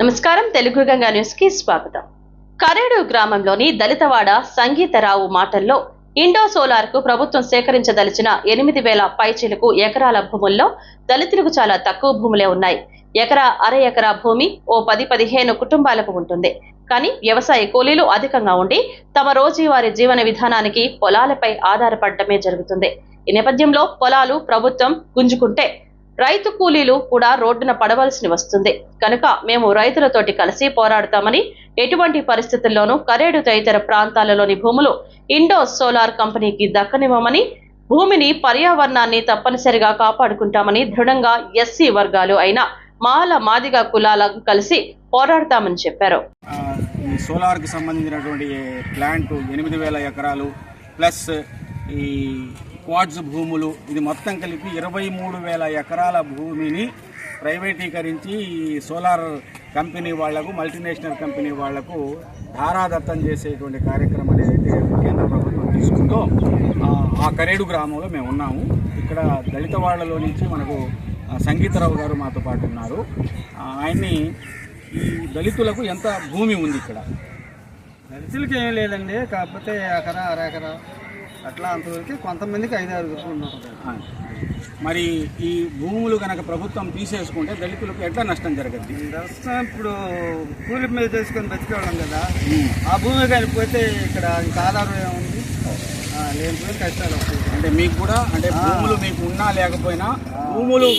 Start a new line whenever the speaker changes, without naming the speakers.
నమస్కారం తెలుగు గంగా న్యూస్కి స్వాగతం. కరేడు గ్రామంలోని దళితవాడ సంగీతరావు మాటల్లో ఇండో సోలార్కు ప్రభుత్వం సేకరించదలిచిన ఎనిమిది వేల పైచీలకు ఎకరాల భూముల్లో దళితులకు చాలా తక్కువ భూములే ఉన్నాయి. ఎకరా అర ఎకరా భూమి ఓ పది పదిహేను కుటుంబాలకు ఉంటుంది. కానీ వ్యవసాయ కూలీలు అధికంగా ఉండి తమ రోజువారీ జీవన విధానానికి పొలాలపై ఆధారపడటమే జరుగుతుంది. ఈ నేపథ్యంలో పొలాలు ప్రభుత్వం గుంజుకుంటే రైతు కూలీలు కూడా రోడ్డున పడవలసి వస్తుంది. కనుక మేము రైతులతోటి కలిసి పోరాడతామని ఎటువంటి పరిస్థితుల్లోనూ కరేడు తదితర ప్రాంతాలలోని భూములు ఇండో సోలార్ కంపెనీకి దక్కనివ్వమని భూమిని పర్యావరణాన్ని తప్పనిసరిగా కాపాడుకుంటామని దృఢంగా ఎస్సీ వర్గాలు అయిన మాల మాదిగ కులాలకు కలిసి పోరాడతామని చెప్పారు.
సోలార్కి సంబంధించినటువంటి ప్లాంట్ ఎనిమిది వేల ఎకరాలు ప్లస్ ఈ క్వాడ్స్ భూములు. ఇది మొత్తం కలిపి ఇరవై మూడు వేల ఎకరాల భూమిని ప్రైవేటీకరించి ఈ సోలార్ కంపెనీ వాళ్ళకు మల్టీనేషనల్ కంపెనీ వాళ్ళకు ధారాదత్తం చేసేటువంటి కార్యక్రమం ఏదైతే కేంద్ర ప్రభుత్వం తీసుకుందో ఆ, కరేడు గ్రామంలో మేము ఉన్నాము. ఇక్కడ దళిత వాళ్ళలో నుంచి మనకు సంగీతరావు గారు మాతో పాటు ఉన్నారు. ఆయన్ని ఈ దళితులకు ఎంత భూమి ఉంది ఇక్కడ?
దళితులకి ఏమీ లేదండి కాకపోతే ఎకరా. అరెకరా అట్లా అంతవరకు కొంతమందికి ఐదు ఆరు.
మరి ఈ భూములు కనుక ప్రభుత్వం తీసేసుకుంటే దళితులకు ఎట్లా నష్టం జరగద్ది?
దర్శనం ఇప్పుడు కూలి మీద చేసుకొని బతికేవాళ్ళం కదా. ఆ భూమి కానీ పోతే ఇక్కడ ఇంకా ఆధారం ఏముంది? లేని కష్టాలు వస్తాయి.
అంటే మీకు కూడా అంటే భూములు మీకు ఉన్నా లేకపోయినా భూములు